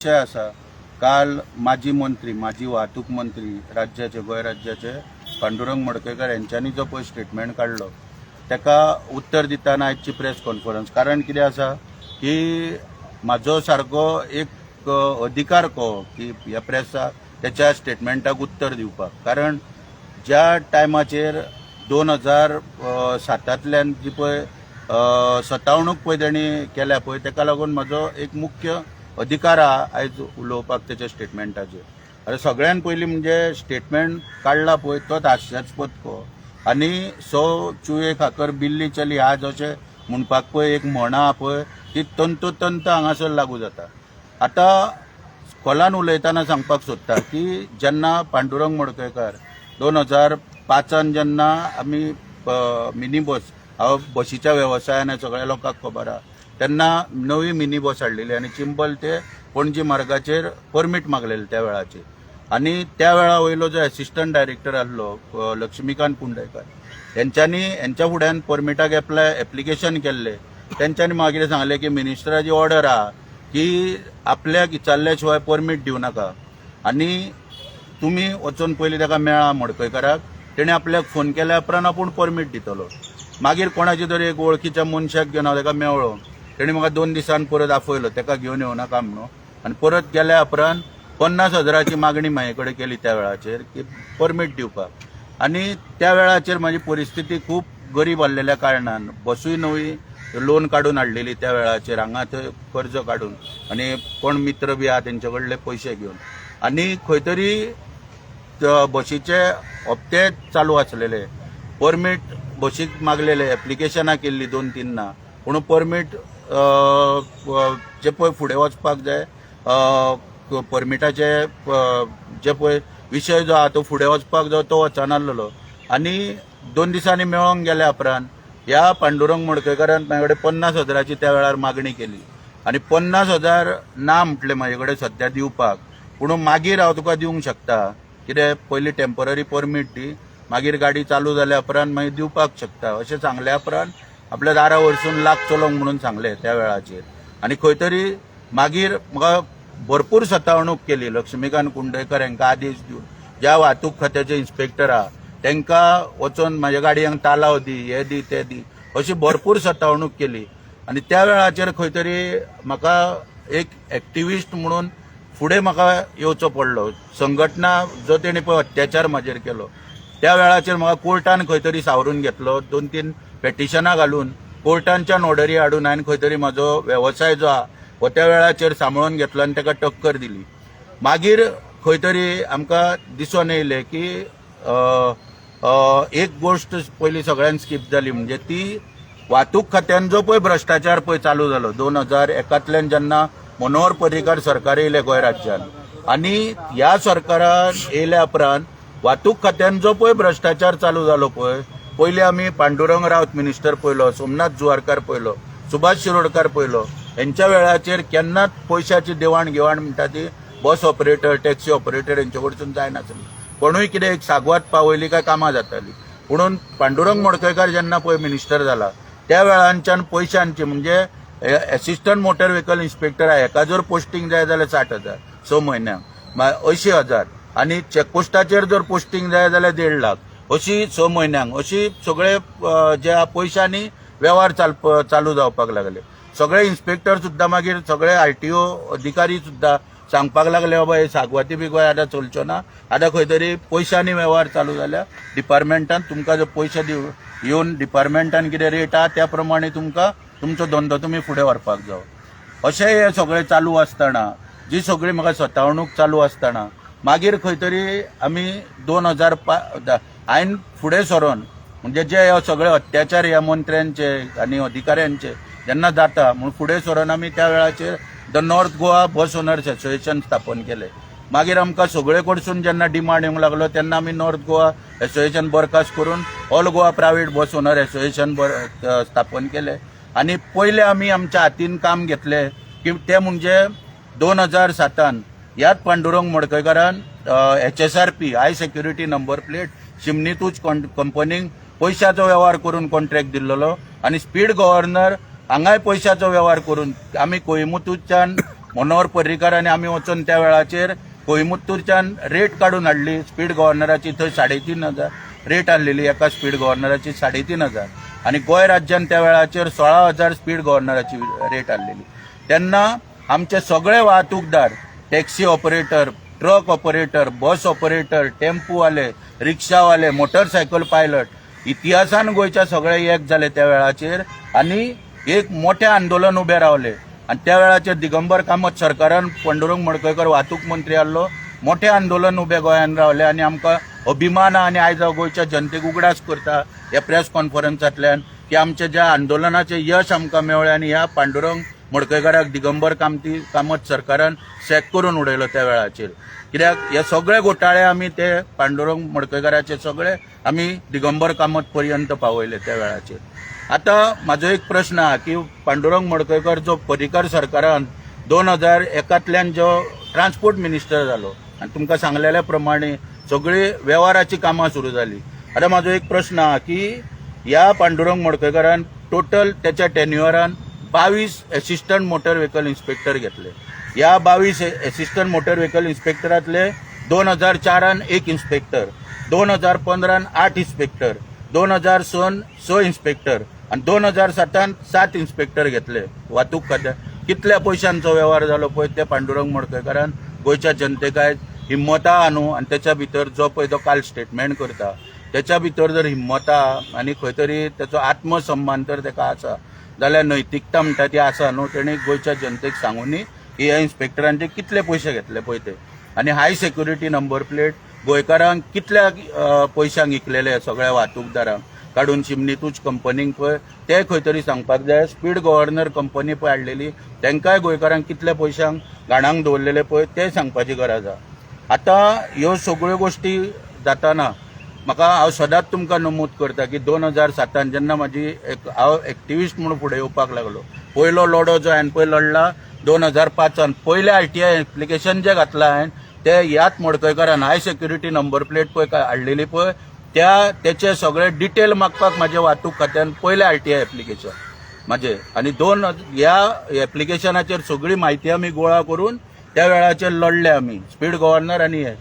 विषय असा काल माजी मंत्री माजी वाहतूक मंत्री राज्याचे गोंय राज्याचे पांडुरंग मडकयकर यांच्यानी जो पळय स्टेटमेंट काडलो ताका उत्तर दिताना आयची प्रेस कॉन्फरन्स कारण कितें आसा की म्हाजो सारको एक अधिकार को की ह्या प्रेसा त्याच्या स्टेटमेंटाक उत्तर दिवपाक कारण ज्या टायमाचेर दोन हजार सातांतल्यान जी पळय सतावणूक पळय तेणी केल्या पळय ताका लागून म्हजो एक मुख्य अधिकार आहा आयज उलोवपाक तेच्या स्टेटमेंटाचेर. आतां सगळ्यान पयलीं म्हणजे स्टेटमेंट काडला पळय तोच हास्यास्पद को आनी सो चुये खाकर बिल्ली चली आज अशें म्हणपाक पळय एक म्हण आहा पळय ती तंतोतंत हांगासर लागू जाता. आतां खोलान उलयतना सांगपाक सोदता की जेन्ना पांडुरंग मडकयकार दोन हजार पांचान जेन्ना आमी मिनी बस हांव बशीच्या वेवसायान सगळ्या लोकांक खबर आहा तेन्ना नवी मिनी बस हाडलेली आनी चिंबल ते पणजी मार्गाचेर परमीट मागलेले त्या वेळाचेर आनी त्या वेळा वयलो जो एसिस्टंट डायरेक्टर आसलो लक्ष्मीकांत कुंडयकर हेंच्यांनी हेंच्या फुड्यान परमिटाक एप्लाय एप्लिकेशन केल्ले तेंच्यांनी मागीर सांगलें की मिनिस्टराची ऑर्डर आहा की आपल्याक विचारल्या शिवाय परमीट दिवं नाका. आनी तुमी वचून पयलीं ताका मेळा मडकयकराक. तेणे आपल्याक फोन केल्या उपरांत आपूण परमीट दितलो. मागीर कोणाच्या तरी एक वळखीच्या मनशाक घेवन हांव ताका मेळ्ळो तेणी म्हाका दोन दिसान परत आफयलो तेका घेवन येवं नाका म्हणून. आनी परत गेल्या उपरांत पन्नास हजाराची मागणी म्हाजे कडेन केली त्या वेळाचेर की परमीट दिवपाक आनी त्या वेळाचेर म्हाजी परिस्थिती खूब गरीब आसलेल्या कारणान बसूय नवी लोन काडून हाडलेली त्या वेळाचेर हांगा थंय कर्ज काडून आनी कोण मित्र बी आहा तेंचे कडले पयशे घेवन आनी खंय तरी बशीचे हप्ते चालू आसलेले परमीट बशीक मागलेले एप्लिकेशनां केल्ली दोन तीन ना पूण परमीट जे पळय फुडें वचपाक जाय परमिटाचे जे पळय विशय जो आहा तो फुडें वचपाक जो तो वचनासलो आनी दोन दिसांनी मेळोंक गेल्या उपरांत ह्या पांडुरंग मडकयकारान म्हाजे कडेन पन्नास हजाराची त्या वेळार मागणी केली. आनी पन्नास हजार ना म्हटले म्हाजे कडेन सद्या दिवपाक पूण मागीर हांव तुका दिवंक शकता. कितें पयलीं टेंपररी परमीट दी मागीर गाडी चालू जाल्या उपरांत मागीर दिवपाक शकता अशें सांगल्या उपरांत आपल्या दारा वरसून लाग चलोंक म्हणून सांगलें त्या वेळाचेर आनी खंय तरी मागीर म्हाका भरपूर सतावणूक केली. लक्ष्मीकांत कुंडयकर हांकां आदेश दिवन ज्या वाहतूक खात्याचे इन्स्पेक्टर आहा तांकां वचोन म्हाज्या गाडयांक तालाव दी हे दी ते दी. अशी भरपूर सतावणूक केली. आनी त्या वेळाचेर खंय तरी म्हाका एक एक्टिविस्ट म्हणून फुडें म्हाका येवचो पडलो. संघटना जो तेणी पळय अत्याचार म्हाजेर केलो. त्या वेळाचेर म्हाका कोर्टान खंय तरी सावरून घेतलो. दोन तीन पेटिशनां घालून कोर्टांच्यान ऑर्डरी हाडून हांवें खंय तरी म्हजो वेवसाय जो आहा हो त्या वेळाचेर सांबाळून घेतलो आनी ताका टक्कर दिली. मागीर खंय तरी आमकां दिसून येयलें की एक गोश्ट पयली सगळ्यांत स्कीप जाली म्हणजे ती वाहतूक खात्यान जो पळय भ्रश्टाचार पळय चालू जालो दोन हजार एकांतल्यान जेन्ना मनोहर पर्रीकार सरकार येयले गोंय राज्यान आनी ह्या सरकारान येयल्या उपरांत वाहतूक खात्यान जो पळय भ्रश्टाचार चालू जालो पळय पयलीं आमी पांडुरंग रावत मिनिस्टर पयलो सोमनाथ जुवारकार पयलो सुभाष शिरोडकार पयलो हेंच्या वेळाचेर केन्नाच पयशाची देवाण घेवाण म्हणटा ती बस ऑपरेटर टॅक्सी ऑपरेटर हेंचे कडसून जायनासली कोणूय कितें एक सागवात पावयली काय कामां जाताली. पुणून पांडुरंग मडकयकार जेन्ना पळय मिनिस्टर जाला त्या वेळांच्यान पयशांची म्हणजे एसिस्टंट मोटर व्हेकल इन्स्पेक्टर हेका जर पोस्टिंग जाय जाल्यार साठ हजार स म्हयन्याक अंयशीं अंयशी हजार. आनी चॅकपोस्टाचेर जर पोस्टिंग जाय जाल्यार देड लाख. अशी स म्हयन्यांक अशी सगळे ज्या पयशांनी वेव्हार चालप चालू जावपाक लागले. सगळे इन्स्पेक्टर सुद्दां मागीर सगळे आय टी ओ अधिकारी सुद्दां सांगपाक लागले बाबा हे सागवाती बी आतां चलच्यो ना. आतां खंय तरी पयशांनी वेव्हार चालू जाल्या. डिपार्टमेंटान तुमकां जर पयशे दिव येवन डिपार्टमेंटान कितें रेट आहा त्या प्रमाणे तुमकां तुमचो धंदो तुमी फुडें व्हरपाक जाय अशें हें सगळें चालू आसतना जी सगळी म्हाका सतावणूक चालू आसतना मागीर खंय तरी आमी दोन हजार पा हांवें फुडें सरोन म्हणजे जे सगळे अत्याचार ह्या मंत्र्यांचे आनी अधिकाऱ्यांचे जेन्ना जाता म्हणून फुडें सरोन आमी त्या वेळाचेर the North Goa bus owners association स्थापन केलें. मागीर आमकां सगळे कडसून जेन्ना डिमांड येवंक लागलो तेन्ना आमी नॉर्थ गोवा एसोसिएशन बरखास्त करून all Goa private bus owner association स्थापन केलें. आनी पयले आमी आमच्या हातीन काम घेतलें की तें म्हणजे दोन हजार सातान ह्याच Pandurang मडकयकारान H S R P high security number plate चिमनीतूच कंपनीक पयशाचो वेव्हार करून कॉन्ट्रॅक्ट दिल्लो आनी स्पीड गव्हर्नर हांगाय पयशाचो वेव्हार करून आमी कोयमुतूरच्यान मनोहर पर्रीकारांनी आमी वचून त्या वेळाचेर कोयमुत्तूरच्यान रेट काडून हाडली. स्पीड गव्हर्नराची थंय साडेतीन हजार रेट आसलेली एका स्पीड गव्हर्नराची साडेतीन हजार. आनी गोंय राज्यान त्या वेळाचेर सोळा हजार स्पीड गव्हर्नराची रेट आसलेली तेन्ना आमचे सगळे वाहतूकदार taxi operator truck operator bus operator टेम्पोवाले रिक्षावाले मोटरसायकल पायलट इतिहासान गोंयच्या सगळे एक जाले त्या वेळाचेर आनी एक मोठे आंदोलन उबें रावले. आनी त्या वेळाचेर दिगंबर कामत सरकारान पंडुरंग मडकयकर वाहतूक मंत्री आसलो मोठे आंदोलन उबें गोंयान रावलें आनी आमकां अभिमान आनी आयज हांव गोंयच्या जनतेक उगडास करता ह्या प्रेस कॉन्फरन्सांतल्यान की आमच्या ज्या आंदोलनाचें यश आमकां मेळ्ळे आनी ह्या पांडुरंग मडकयकाराक दिगंबर कामती कामत सरकारान सॅक करून उडयलो त्या वेळाचेर. कित्याक हे सगळे घोटाळे आमी ते पांडुरंग मडकयकाराचे सगळे आमी दिगंबर कामत पर्यंत पावयले त्या वेळाचेर. आतां म्हाजो एक प्रश्न आहा की पांडुरंग मडकयकर जो पर्रीकार सरकारान दोन हजार एकांतल्यान जो ट्रान्सपोर्ट मिनिस्टर जालो आनी तुमकां सांगलेल्या प्रमाणे सगळी वेव्हाराची कामां सुरू जाली. आतां म्हाजो एक प्रश्न आहा की ह्या पांडुरंग मडकयकारान टोटल त्याच्या टेन्युअरान बावीस असिस्टंट मोटर व्हेकल इन्स्पेक्टर घेतले. ह्या बावीस असिस्टंट मोटर व्हेकल इन्स्पेक्टरांतले दोन हजार चारान एक इन्स्पेक्टर दोन हजार पंदरान आठ इन्स्पेक्टर दोन हजार सन स इन्स्पेक्टर आनी दोन हजार सातान सात इन्स्पेक्टर घेतले. वाहतूक खात्यात कितल्या पयशांचो वेव्हार जालो पळय ते पांडुरंग मडकयकारान गोंयच्या जनतेक आयज हिम्मता आणू आनी तेच्या भितर जो पळय तो काल स्टेटमेंट करता. तेच्या भितर जर हिम्मत आनी खंय तरी त्याचो आत्मसन्मान तर ताका आसा जाल्यार नैतिकता म्हणटा ती आसा न्हू? तेणी गोंयच्या जनतेक सांगुनी की ह्या इन्स्पेक्टरांचे कितले पयशे घेतले पळय ते. आनी हाय सेक्युरिटी नंबर प्लेट गोंयकारांक कितल्या पयशांक विकलेले सगळ्या वाहतूकदारांक? काडून चिमणीतूच कंपनीक पळय ते खंय तरी सांगपाक जाय स्पीड गव्हर्नर कंपनी पळय हाडलेली तांकांय गोंयकारांक कितल्या पयशांक घाणांक दवरलेले पळय ते सांगपाची गरज आहा आतां ह्यो सगळ्यो गोश्टी जाताना म्हाका हांव सदांच तुमकां नमूद करता की दोन हजार सातान जेन्ना म्हाजी एक हांव एक्टिविस्ट म्हणून फुडें येवपाक लागलो. पयलो लढो जो हांवें पळय लढला दोन हजार पांचान. पयलें आर टी आय एप्लिकेशन जें घातलां हांवें तें ह्याच मडकयकारान हाय सेक्युरिटी नंबर प्लेट पळय हाडलेली पळय त्या तेचे सगळे डिटेल मागपाक म्हाज्या वाहतूक खात्यान पयलें आर टी आय एप्लिकेशन म्हाजें आनी दोन ह्या एप्लिकेशनाचेर सगळी म्हायती आमी गोळा करून त्या वेळाचेर लढले आमी स्पीड गव्हर्नर आनी हे.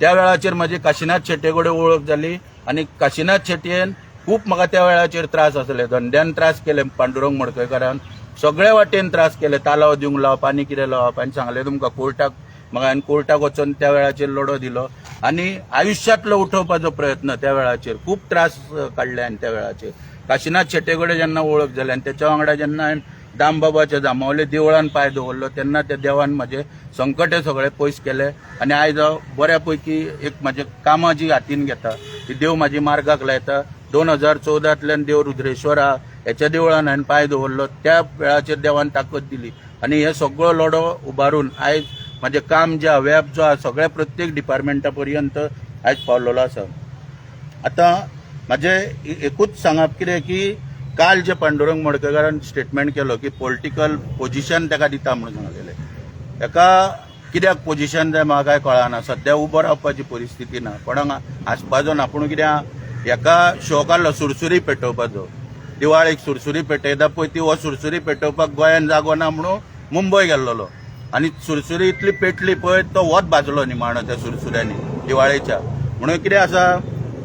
त्या वेळाचेर म्हजी काशिनाथ शेट्ये कडेन वळख जाली आनी काशिनाथ शेट्येन खूब म्हाका त्या वेळाचेर त्रास आसले धंद्यान त्रास केले पांडुरंग मडकयकारान सगळे वाटेन त्रास केले. तालाव दिवंक लावप आनी कितें लावप आनी सांगलें तुमकां कोर्टाक. म्हाका हांवें कोर्टाक वचून त्या वेळाचेर लढो दिलो. आनी आयुश्यांतलो उठोवपाचो प्रयत्न त्या वेळाचेर खूब त्रास काडले हांवें त्या वेळाचेर काशिनाथ शेट्ये कडेन जेन्ना वळख जाली आनी तेच्या वांगडा जेन्ना हांवें दामबाबाच्या जामावले देवळान पांय दवरलो तेन्ना त्या देवान म्हजे संकटे सगळे पयस केले. आनी आयज हांव बऱ्या पैकी एक म्हाजे कामां जी हातीन घेता. ती देव म्हाजी मार्गाक लायता. दोन हजार चौदांतल्यान देव रुद्रेश्वरा हेच्या देवळान हांवें पांय दवरलो. त्या वेळाचेर देवान ताकद दिली. आनी हे सगळो लढो उबारून आयज म्हाजें काम जें व्याप जो आहा सगळ्या प्रत्येक डिपार्टमेंटा पर्यंत आयज पावलेलो आसा. आतां म्हाजें एकूच सांगप कितें की काल जे पांडुरंग मडकयकारान स्टेटमेंट केलो की पॉलिटिकल पोजिशन ताका दिता म्हणून सांगलेलें ताका कित्याक पोजिशन जाय म्हाका काय कळना सध्या उबो रावपाची परिस्थिती ना. कोणाक आसपाचो ना पूण कित्याक एका शो काडलो सुरसुरी पेटोवपाचो दिवाळेक सुरसुरी पेटयता पळय ती हो सुरसुरी पेटोवपाक गोंयान जागो ना म्हणून मुंबय गेल्लो आनी सुरसुरी इतली पेटली पळय तो वत भाजलो निमाणो त्या सुरसुऱ्यांनी दिवाळेच्या. म्हणून कितें आसा?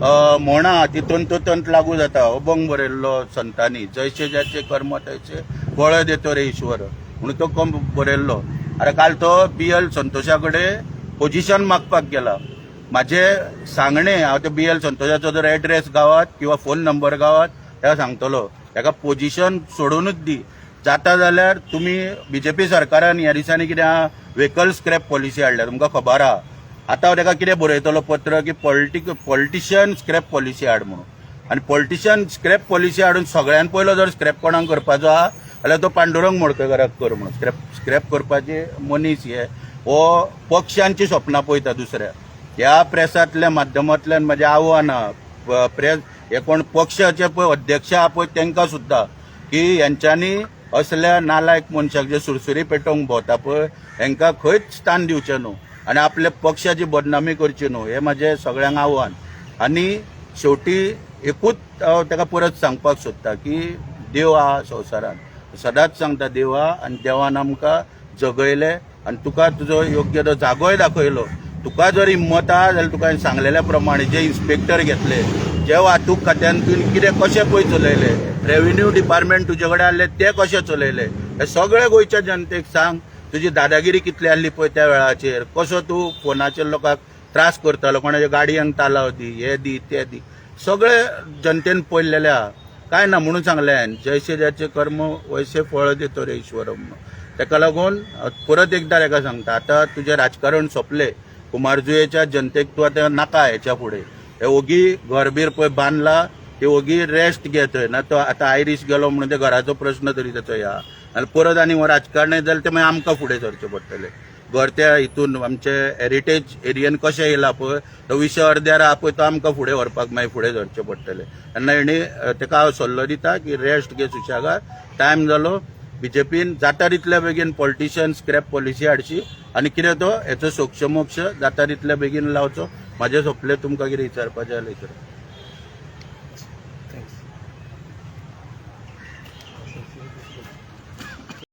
म्हणा तितून तंत लागू जाता. अभंग बरयल्लो संतांनी. जैसे ज्याचे कर्म तैसे बळ देतो रे ईश्वर. म्हणून तो कम बरयल्लो आरे काल तो बी एल संतोशा कडेन पोजिशन मागपाक गेला. माझे सांगणे हांव ते बी एल संतोशाचो जर एड्रेस गावात किंवा फोन नंबर गावात तेका सांगतलो. ताका पोजिशन सोडूनच दी. जाता जाल्यार तुमी बीजेपी सरकारान ह्या दिसांनी कितें आहा व्हेकल स्क्रॅप पॉलिसी हाडल्या तुमकां खबर आहा आतां हांव ताका कितें बरयतलो पत्र की पॉलिटिक पॉलिटिशियन स्क्रॅप पॉलिसी हाड म्हणून. आनी पॉलिटिशियन स्क्रॅप पॉलिसी हाडून सगळ्यान पयलो जर स्क्रॅप कोणाक करपाचो आहा जाल्यार तो पांडुरंग मडकयकाराक कर म्हणून. स्क्रॅप स्क्रॅप करपाचे मनीस हे हो पक्षांची स्वप्नां पळयता दुसऱ्या. ह्या प्रेसांतल्या माध्यमांतल्यान म्हाजें आव्हान आहा प्रेस हे कोण पक्षाचे पळय अध्यक्ष आहा पळय तांकां सुद्दां की हेंच्यांनी असल्या नालायक मनशाक जे सुरसुरी पेटोवंक भोंवता पळय हांकां खंयच स्थान दिवचें न्हू. आनी आपल्या पक्षाची बदनामी करची न्हू हें म्हाजें सगळ्यांक आव्हान. आनी शेवटी एकूच हांव ताका परत सांगपाक सोदता की देव आहा संवसारान सदांच सांगता देव आहा आनी देवान आमकां जगयले आनी तुका तुजो योग्य तो जागोय दाखयलो. तुका जर हिंमत आहा जाल्यार तुका हांवें सांगलेल्या प्रमाणे जे इन्स्पेक्टर घेतले जे वाहतूक खात्यान तुवें कितें कशें पळय चलयले रेव्हेन्यू डिपार्टमेंट तुजे कडेन आसले ते कशें चलयले हे सगळे गोंयच्या जनतेक सांग तुजी दादागिरी कितली आसली पळय त्या वेळाचेर? कसो तूं फोनाचेर लोकांक त्रास करतालो? कोणाच्या गाडयांक तालाव दी हे दी ते दी. सगळे जनतेन पळयलेले आहा काय ना म्हणून सांगलें हांवें जैसे ज्याचे कर्म वैसे फळ देतो रे ईश्वरम. ताका लागून परत एकदा ताका सांगता आतां तुजें राजकारण सोंपलें. कुमारजुयेच्या जनतेक तूं आतां नाका हेच्या फुडें हे ओगी घरबीर पळय बांदला ते ओगी रेस्ट घे थंय. ना तो आतां आयरीश गेलो म्हणून ते घराचो प्रश्न तरी ताचो ह्या परत आनी हो राजकारण जाल्यार ते मागीर आमकां फुडें सरचें पडटलें घर त्या हितून आमचे हेरिटेज एरियेन कशें येयला पळय तो विशय अर्द्यार आहा पळय तो आमकां फुडें व्हरपाक मागीर फुडें सरचें पडटलें तेन्ना हेणी तेका ताका हांव सल्लो दिता की रेस्ट घे सुशेगाद टायम जालो बीजेपीन जाता तितल्या बेगीन पॉलिटिशियन स्क्रॅप पॉलिसी हाडची आनी कितें तो हेचो सोक्षमोक्ष जाता तितल्या बेगीन लावचो. म्हाजें सोंपलें तुमकां कितें विचारपाचें जाल्यार विचार